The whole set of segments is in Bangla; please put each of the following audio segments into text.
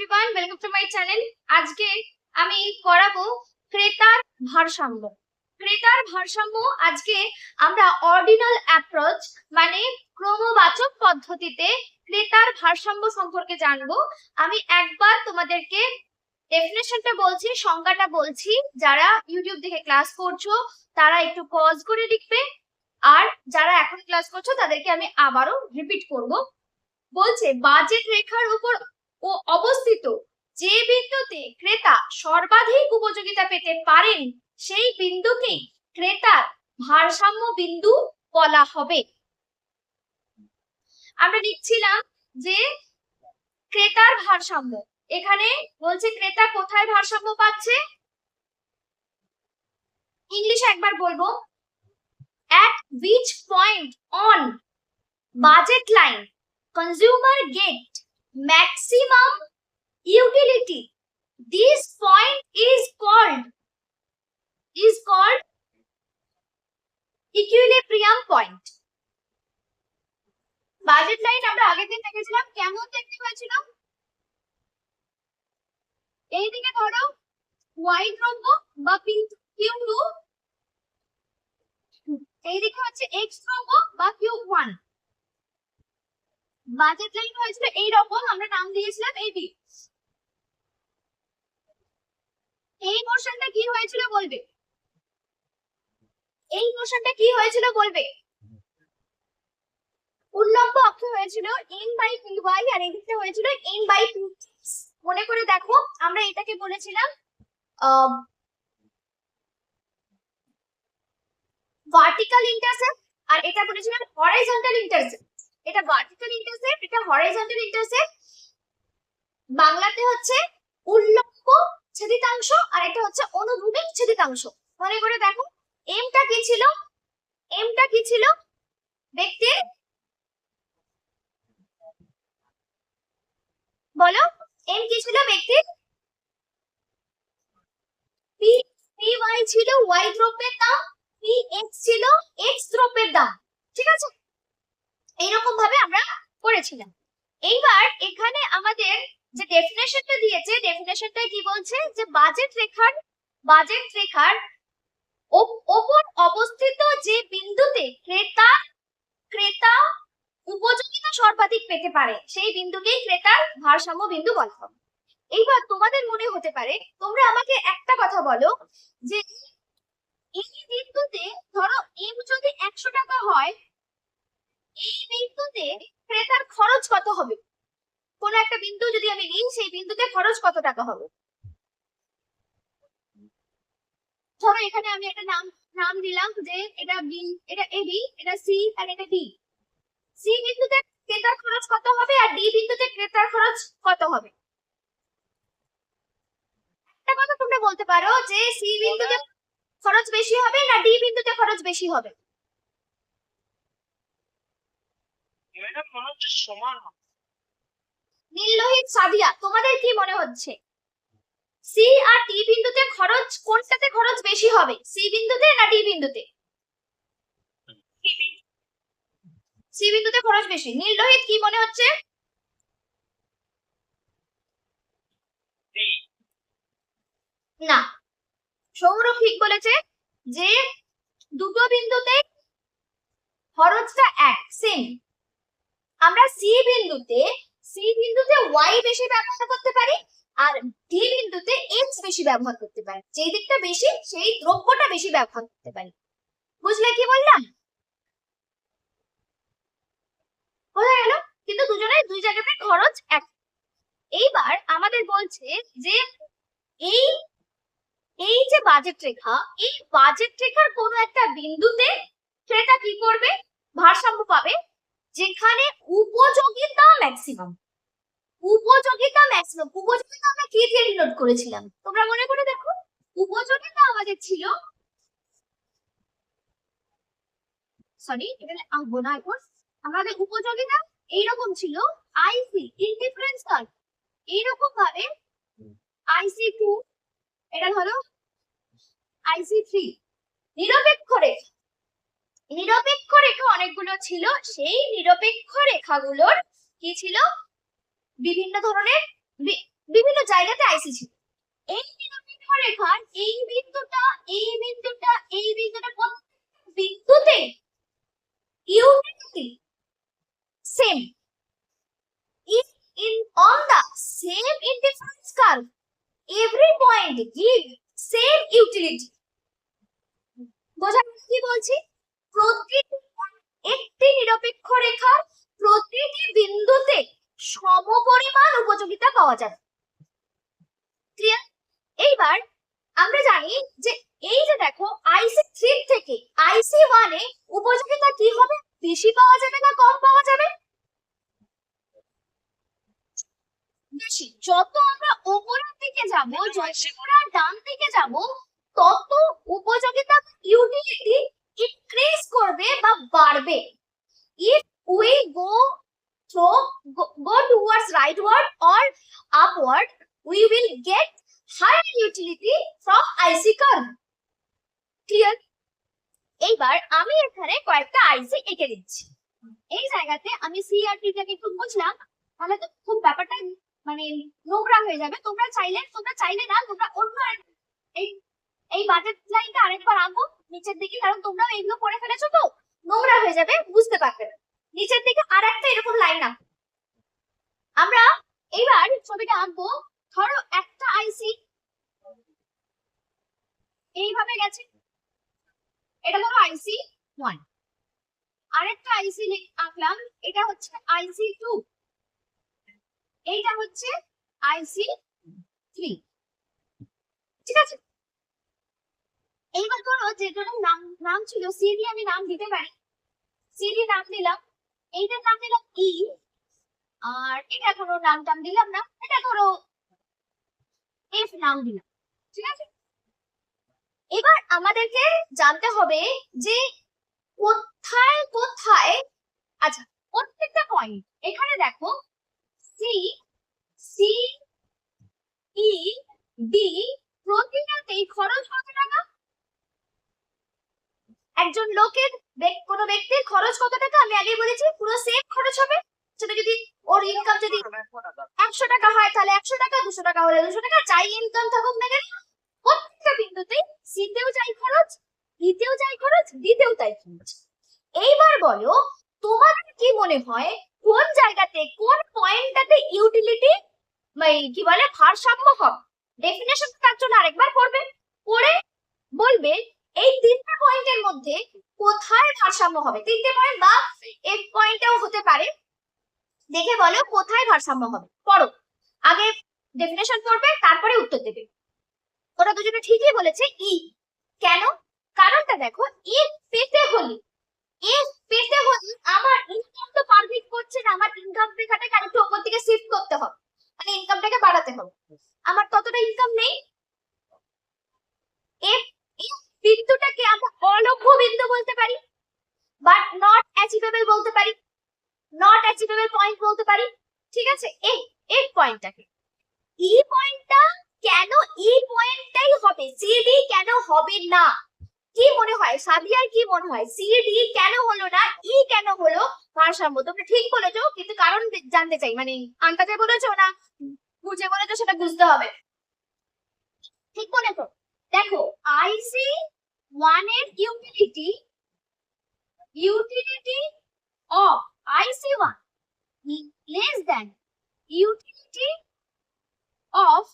Everyone welcome to my channel আজকে আমি করাবো ক্রেতার ভারসাম্য। ক্রেতার ভারসাম্য আজকে আমরা অর্ডিনাল অ্যাপ্রোচ মানে ক্রমবাচক পদ্ধতিতে ক্রেতার ভারসাম্য সম্পর্কে আমি একবার তোমাদেরকে ডেফিনেশনটা বলছি, সংজ্ঞাটা বলছি। যারা ইউটিউব দেখে ক্লাস করছ, তারা একটু পজ করে লিখবে। আর যারা এখন ক্লাস করছ, তাদেরকে আমি আবারও রিপিট করব। বলছে বাজেট রেখার উপর ও অবস্থিত। যে বিন্দুতে ক্রেতা সর্বাধিক উপযোগিতা পেতে পারেন, সেই বিন্দুকেই ক্রেতার ভারসাম্য বিন্দু বলা হবে। আমরা লিখছিলাম যে ক্রেতার ভারসাম্য। এখানে বলছে ক্রেতা কোথায় ভারসাম্য পাচ্ছে? ইংলিশে একবার বলব। At which point on budget line consumer get maximum utility. This point is called is called equilibrium point. Budget line আমরা আগের দিন দেখেছিলাম, কেমন দেখতে হয়েছিল? এইদিকে ধরো ওয়াই দ্রব্য বা কিউ এইদিকে হচ্ছে এক্স দ্রব্য বা কিউ ওয়ান বাজেট লাইন হয়েছিল এইরকম, আমরা নাম দিয়েছিলাম এবি এই পোর্শনটা কি হয়েছিল বলবে? এই পোর্শনটা কি হয়েছিল বলবে? উল্লম্ব অক্ষ হয়েছিল এন বাই পি ওয়াই আর এদিকে হয়েছিল এন বাই পি মনে করে দেখো, আমরা এটাকে বলেছিলাম ভার্টিক্যাল ইন্টারসেপ্ট আর এটা বলেছিলাম হরাইজন্টাল ইন্টারসেপ্ট এটা ভার্টিক্যাল ইন্টারসেপ্ট এটা হরাইজন্টাল ইন্টারসেপ্ট বাংলাতে হচ্ছে উল্লম্ব ছেদিতাংশ আর এটা হচ্ছে অনুভূমিক ছেদিতাংশ। মনে করে দেখো এমটা কি ছিল? এমটা কি ছিল? ব্যক্তির বলো এম কি ছিল ব্যক্তির? পি পি ওয়াই ছিল ওয়াই দ্রব্যের দাম পি এক্স ছিল এক্স দ্রব্যের দাম। ঠিক আছে? এইরকম ভাবে আমরা করেছিলাম। এইবার এখানে আমাদের যে ডেফিনেশনটা দিয়েছে ডেফিনেশনটা কি বলছে? যে বাজেট রেখার বাজেট রেখার ওপর অবস্থিত যে বিন্দুতে ক্রেতা ক্রেতা উপযোগিতা সর্বাধিক পেতে পারে, সেই বিন্দুকেই ক্রেতার ভারসাম্য বিন্দু বলা হবে এইবার তোমাদের মনে হতে পারে, তোমরা আমাকে একটা কথা বলো, যে এই বিন্দুতে ধরো এম যদি একশো টাকা হয় এই বিন্দুতে ক্রেতার খরচ কত হবে? কোন একটা বিন্দু যদি আমি নিই সেই বিন্দুতে খরচ কত টাকা হবে? ধরো এখানে আমি একটা নাম নাম দিলাম যে এটা বি এটা এ বি এটা সি আর এটা ডি। সি বিন্দুতে ক্রেতার খরচ কত হবে আর ডি বিন্দুতে ক্রেতার খরচ কত হবে? একটা কথা তোমরা বলতে পারো যে সি বিন্দুতে খরচ বেশি হবে না ডি বিন্দুতে খরচ বেশি হবে? ম্যাডাম মনে হচ্ছে সমান। নীললোহিত সাদিয়া তোমাদের কি মনে হচ্ছে? সি আর ডি বিন্দুতে খরচ কোনটাতে খরচ বেশি হবে? সি বিন্দুতে না ডি বিন্দুতে? সি বিন্দুতে খরচ বেশি। নীললোহিত কি মনে হচ্ছে? না। সৌরভ ঠিক বলেছে যে দুটো বিন্দুতে খরচটা এক সেম আমরা সি বিন্দুতে সি বিন্দুতে ওয়াই বেশি ব্যবহার করতে পারি আর ডি বিন্দুতে এক্স বেশি ব্যবহার করতে পারি। যেই দিকটা বেশি, সেই দ্রব্যটা বেশি ব্যবহার করতে পারি। বুঝলে কি বললাম? বোঝা গেল? কিন্তু দুজনের দুই জায়গাতে খরচ এক। এইবার আমাদের বলছে যে এই এই যে বাজেট রেখা, এই বাজেট রেখার কোনো একটা বিন্দুতে ক্রেতা কি করবে? ভারসাম্য পাবে। যেখানে উপযোগিতা ম্যাক্সিমাম উপযোগিতা ম্যাক্সিমাম উপযোগিতা আমরা কি দিয়ে ডিনোট করেছিলাম? তোমরা মনে করে দেখো। উপযোগিতা আমাদের ছিল সরি এটা আঁকবো না এখন আমাদের উপযোগিতা এইরকম ছিল আইসি ইনডিফারেন্স কার্ভ এইরকম ভাবে আইসি টু এটা হলো আইসি থ্রি নিরপেক্ষ রেখা। নিরপেক্ষ রেখা অনেকগুলো ছিল। সেই নিরপেক্ষ রেখাগুলোর কি ছিল? বিভিন্ন ধরনের বিভিন্ন জায়গাতে আইসি ছিল। এই নিরপেক্ষ রেখার এই বিন্দুটা এই বিন্দুটা এই বিন্দুটা বিন্দুতে unity same in in on the same interference curve every point give same utility বোঝা কি বলছি? প্রতিটি একটি নিরপেক্ষ রেখার প্রতিটি বিন্দুতে সমপরিমাণ উপযোগিতা পাওয়া যাবে ক্লিয়ার এইবার আমরা জানি যে এই যে দেখো আইসি থ্রি থেকে আইসি ওয়ানে উপযোগিতা কি হবে বেশি পাওয়া যাবে না কম পাওয়া যাবে? বেশি। যত আমরা উপরের দিকে যাব যত ডান দিকে যাব তত উপযোগিতা ইউটিলিটি ইনক্রিজ করবে বা বাড়বে। If we go through go towards rightward or upward, we will get higher utility from IC curve. Clear? এইবার আমি এখানে কয়েকটা আইসি এঁকে দিচ্ছি। এই জায়গাতে আমি সিআরটিটাকে একটু বুঝলাম, তাহলে তো খুব ব্যাপারটা মানে নোংরা হয়ে যাবে। তোমরা চাইলে তোমরা চাইলে না, তোমরা অন্য এই এই লাইনটা আরেকবার আঁকো। নিচের দিকে, কারণ তোমরাও এগুলো করে ফেলেছো তো। নোংরা হয়ে যাবে, বুঝতে পারবে। নিচের দিকে আর একটা এরকম লাইন আঁকো। আমরা এইবার ছবিটা আঁকবো। ধরো একটা আইসি। এইভাবে গেছে। এটা ধরো আইসি ওয়ান আরেকটা আইসি আঁকলাম। এটা হচ্ছে আইসি টু এইটা হচ্ছে আইসি থ্রি ঠিক আছে? এইবার ধরো যেটার নাম নাম ছিল সিডি আমি নাম দিতে পারি। সিডি নাম দিলাম। এইটার নাম দিলাম ই আর এটা ধরো নাম টাম দিলাম না, এটা ধরো এফ নাম দিলাম। ঠিক আছে? এবার আমাদেরকে জানতে হবে যে কোথায় কোথায় আচ্ছা প্রত্যেকটা পয়েন্ট এখানে দেখো সি সি ই ডি প্রতিটাতেই খরচ টাকা একজন লোকের কোনো ব্যক্তির খরচ কত টাকা? আমি আগেই বলেছি, পুরো সেম খরচ হবে। সেটা যদি ওর ইনকাম যদি একশো টাকা হয়, তাহলে একশো টাকা, দুশো টাকা হলে দুশো টাকা। যাই ইনকাম থাকুক না কেন, প্রত্যেকটা বিন্দুতে সিতেও যাই খরচ ইতেও যাই খরচ ডিতেও তাই খরচ। এইবার বলো, তোমাদের কি মনে হয়, কোন জায়গাতে, কোন পয়েন্টটাতে ইউটিলিটি মানে কি বলে, ভারসাম্য হবে? ডেফিনেশন তার জন্য আরেকবার করবে করে বলবে এই তিনটা পয়েন্টের মধ্যে কোথায় ভারসাম্য হবে? তিনটে পয়েন্ট বা এক পয়েন্টেও হতে পারে। দেখে বলো কোথায় ভারসাম্য হবে? পড়ো। আগে ডেফিনেশন পড়বে, তারপরে উত্তর দেবে। ওরা দুজনে ঠিকই বলেছে, ই। কেন? কারণটা দেখো ই পেতে হলে ই পেতে হলে আমার ইনকাম তো পারফেক্ট করছে না, আমার ইনকাম রেখাটাকে আরেকটু উপর দিকে শিফট করতে হবে। মানে ইনকামটাকে বাড়াতে হবে। আমার ততটা ইনকাম নেই এফ এই বিন্দুটাকে আমরা অলভ্য বিন্দু বলতে পারি বাট নট অ্যাচিভেবল বলতে পারি নট অ্যাচিভেবল পয়েন্ট বলতে পারি, ঠিক আছে? এই এই পয়েন্টটাকে ই পয়েন্টটা কেন ই পয়েন্টটাই হবে সিডি কেন হবে না? কি মনে হয়? সাদিয়ার কি মনে হয়? সিডি কেন হলো না? ই কেন হলো? ভারসাম্য, তোমরা ঠিক বলেছ, কিন্তু কারণ জানতে চাই। মানে আন্দাজে বলেছ না? বুঝে বলেছ, সেটা বুঝতে হবে। ঠিক বলেছ? Utility of IC one less than utility of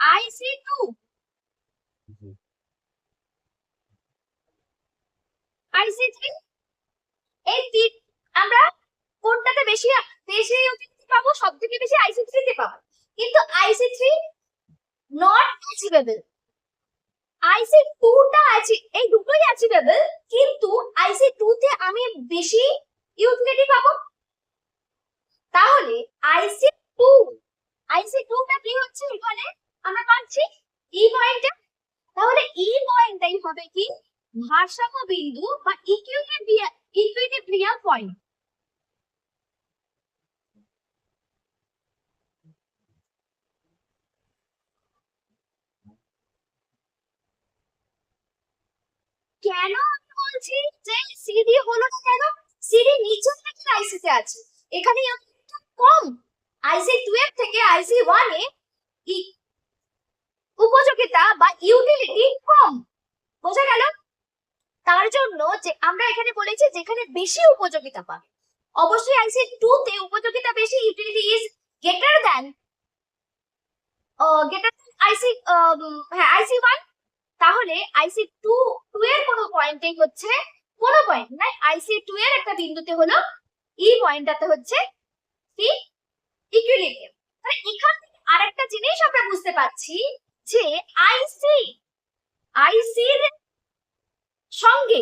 IC two IC three এই তিন আমরা কোনটাতে বেশি বেশি ইউটিলিটি পাবো? সব থেকে বেশি আইসি থ্রিতে পাবো। কিন্তু IC three not achievable IC টুটা আছে, এই দুটোই অ্যাচিভেবল কিন্তু আইসি টু তে আমি বেশি ইউটিলিটি পাবো। তাহলে আইসি টু আইসি টুটা কি হচ্ছে এখানে? আমরা পাচ্ছি ই পয়েন্টে তাহলে ই পয়েন্টটাই হবে কি? ভারসাম্য বিন্দু বা ইকুইলিব্রিয়াম ইকুইলিব্রিয়াম পয়েন্ট কেন আমি বলছি যে সিডি হলো না কেন? সিডি নিচের থেকে আইসিতে আছে। এখানে কম। আইসি টু এর থেকে আইসি ওয়ান এ উপযোগিতা বা ইউটিলিটি কম। বোঝা গেল? তার জন্য যে আমরা এখানে বলেছি যেখানে বেশি উপযোগিতা পাবে। অবশ্যই আইসি টু তে উপযোগিতা বেশি utility is greater than greater IC হ্যাঁ আইসি ওয়ান তাহলে আইসি টু টু এর কোনো পয়েন্টে হচ্ছে, কোনো পয়েন্ট নাই আইসি টু এর একটা বিন্দুতে হলো ই পয়েন্টটাতে হচ্ছে কি ইকুইলিব্রিয়াম মানে এখান থেকে আরেকটা জিনিস আমরা বুঝতে পারছি যে আইসি আইসির সঙ্গে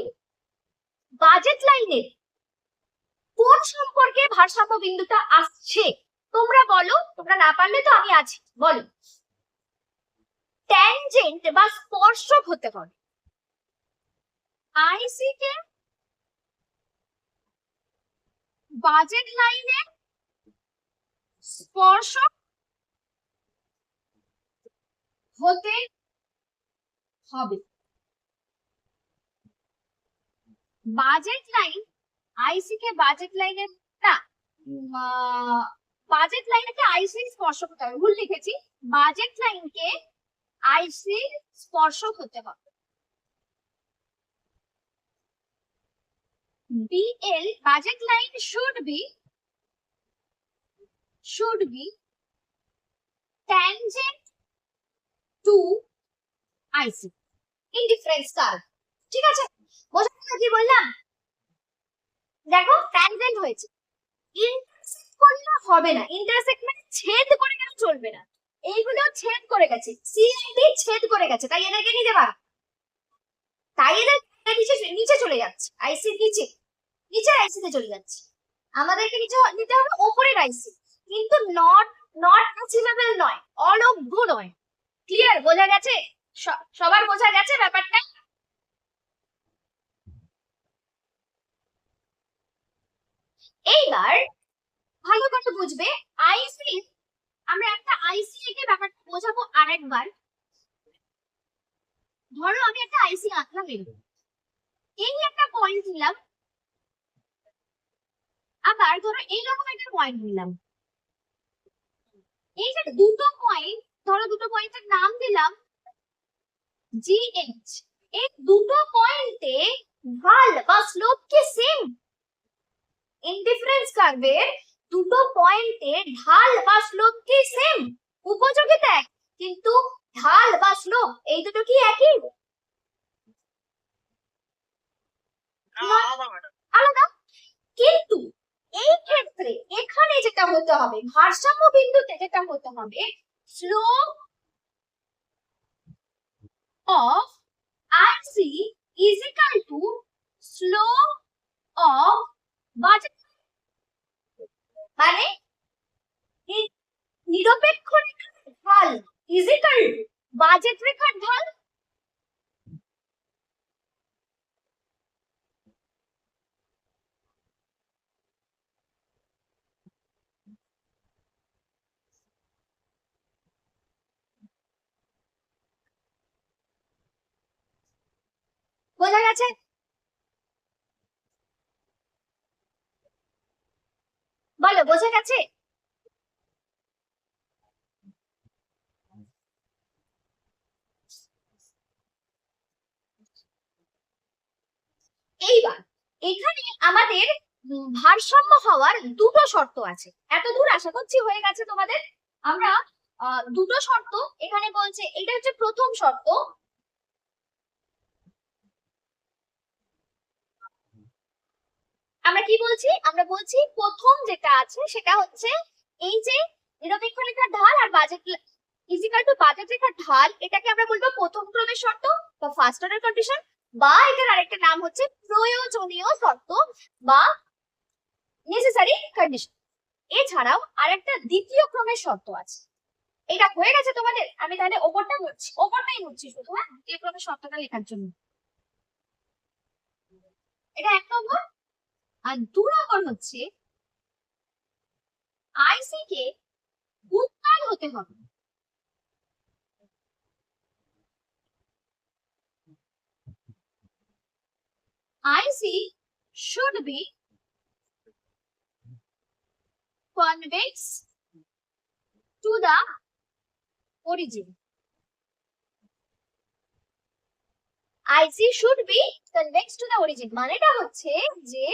বাজেট লাইনের কোন সম্পর্কে ভারসাম্য বিন্দুটা আসছে? তোমরা বলো, তোমরা না পারলে তো আমি আছি, বলো। ট্যানজেন্ট বা স্পর্শক হতে হবে আইসি কে বাজেট লাইনে স্পর্শক হতে হবে। বাজেট লাইন আইসি কে বাজেট লাইনের না বাজেট লাইনকে আইসি স্পর্শ হতে হবে। ভুল লিখেছি। বাজেট লাইনকে আইসি স্পর্শক হতে হবে। BL budget line should be should be tangent to IC in difference curve ঠিক আছে? বোঝা গেল কি বললাম? দেখো ট্যানজেন্ট হয়েছে। ইন্টারসেক্ট করলে হবে না। ইন্টারসেক্ট মানে ছেদ করে গেলে চলবে না। এইগুলো ছেদ করে গেছে। সিআইডি ছেদ করে গেছে, তাই এদেরকে নিতে পারো তাই এদের নিচে নিচে চলে যাচ্ছে আইসি নিচে। নিচের আইসিতে চলে যাচ্ছে। আমাদেরকে নিচে নিতে হবে, ওপরের আইসি কিন্তু নট নট অ্যাচিভেবল নয়, অলভ্য নয়। ক্লিয়ার বোঝা গেছে? সবার বোঝা গেছে ব্যাপারটা? এইবার ভালো করে বুঝবে আইসি আমরা একটা আইসি একে ব্যাপারটা বোঝাবো আরেকবার। ধরো আমি একটা আইসি আঁকলাম এই একটা পয়েন্ট নিলাম। আবার ধরো এই এইরকম একটা পয়েন্ট নিলাম। এই যে দুটো পয়েন্ট ধরো দুটো পয়েন্টের নাম দিলাম জিএইচ এই দুটো পয়েন্টে ঢাল বা স্লোপ কি সেম ইনডিফারেন্স কার্ভের দুটো পয়েন্টে ঢাল বা স্লোপ কি সেম উপযোগিতা এক কিন্তু ঢাল বা স্লোপ এই দুটো কি একই? আলাদা কিন্তু এই ক্ষেত্রে এখানে যেটা হতে হবে ভারসাম্য বিন্দুতে যেটা হতে হবে slope of IC is equal to slope of budget মানে নিরপেক্ষ রেখার ঢাল ইজ ইকাল বাজেট রেখার ঢাল। বোঝা গেছে? বলো, বোঝা গেছে? এইবার, এখানে আমাদের ভারসাম্য হওয়ার দুটো শর্ত আছে। এত দূর আশা করছি হয়ে গেছে তোমাদের। আমরা দুটো শর্ত এখানে বলছে। এটা হচ্ছে প্রথম শর্ত। আমরা কি বলছি? আমরা বলছি প্রথম যেটা আছে সেটা হচ্ছে এই যে নিরপেক্ষ রেখার ঢাল আর বাজেট ইজিক্যাল টু বাজেট রেখার ঢাল, এটাকে আমরা বলব প্রথম ক্রমের শর্ত বা ফার্স্ট অর্ডার কন্ডিশন বা এটার আরেকটা নাম হচ্ছে প্রয়োজনীয় শর্ত বা নেসেসারি কন্ডিশন এছাড়াও আরেকটা দ্বিতীয় ক্রমের শর্ত আছে। এটা হয়ে গেছে তোমাদের? আমি তাহলে ওপরটা মুছছি ওপরটাই মুছছি শুধু হ্যাঁ? দ্বিতীয় ক্রমের শর্তটা লেখার জন্য। এটা এক নম্বর। আর দু নম্বর হচ্ছে আইসি কে উত্তাল হতে হবে IC should be convex to the origin. IC should be convex to the origin মানেটা হচ্ছে যে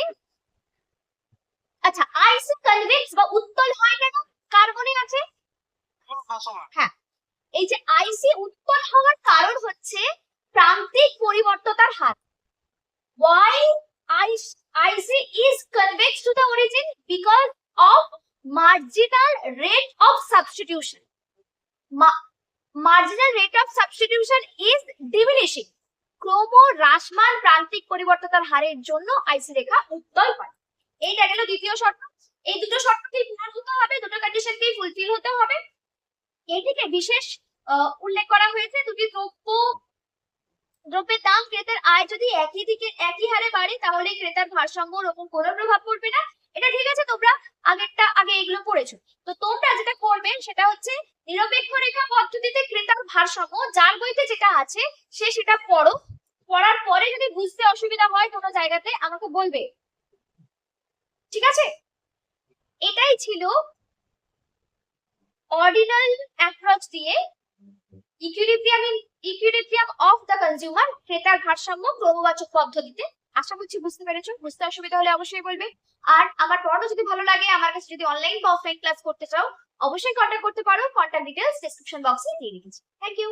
আচ্ছা আইসি কনভেক্স বা উত্তল হয় কেন? কার মনে আছে? ভারসাম্য এই যে আইসি উত্তল হওয়ার কারণ হচ্ছে প্রান্তিক পরিবর্ততার হার। Why IC is convex to the origin? Because of marginal rate of substitution. Ma- marginal rate of substitution is diminishing. ক্রম হ্রাসমান প্রান্তিক পরিবর্ততার হারের জন্য আইসি রেখা উত্তল হয়। এইটা গেল দ্বিতীয় শর্ত। এই দুটো শর্তকেই পূরণ হতে হবে, দুটো কন্ডিশনকেই ফুলফিল হতে হবে। এই থেকে বিশেষ উল্লেখ করা হয়েছে দুটি দ্রব্য, দ্রব্যের দাম ক্রেতার আয়। যদি একই দিকে, একই হারে বাড়ে, তাহলে ক্রেতার ভারসাম্য ওপর কোনো প্রভাব পড়বে না। এটা ঠিক আছে, তোমরা আগেরটা, আগে এগুলো পড়েছো। তো তোমরা যেটা করবে, সেটা হচ্ছে নিরপেক্ষ রেখা পদ্ধতিতে ক্রেতার ভারসাম্য, যার বইতে যেটা আছে, সে সেটা পড়ো। পড়ার পরে যদি বুঝতে অসুবিধা হয়, কোনো জায়গাতে আমাকে বলবে। ঠিক আছে? এটাই ছিল অর্ডিনাল অ্যাপ্রোচ দিয়ে equilibrium equilibrium of the consumer ক্রেতার ভারসাম্য ক্রমবাচক পদ্ধতিতে। আশা করছি বুঝতে পেরেছ। বুঝতে অসুবিধা হলে অবশ্যই বলবে। আর আমার পড়ানো যদি ভালো লাগে, আমার কাছে যদি অনলাইন বা অফলাইন ক্লাস করতে চাও, অবশ্যই কন্ট্যাক্ট করতে পারো। কন্ট্যাক্ট ডিটেলস ডেসক্রিপশন বক্সে দিয়ে রেখেছি থ্যাংক ইউ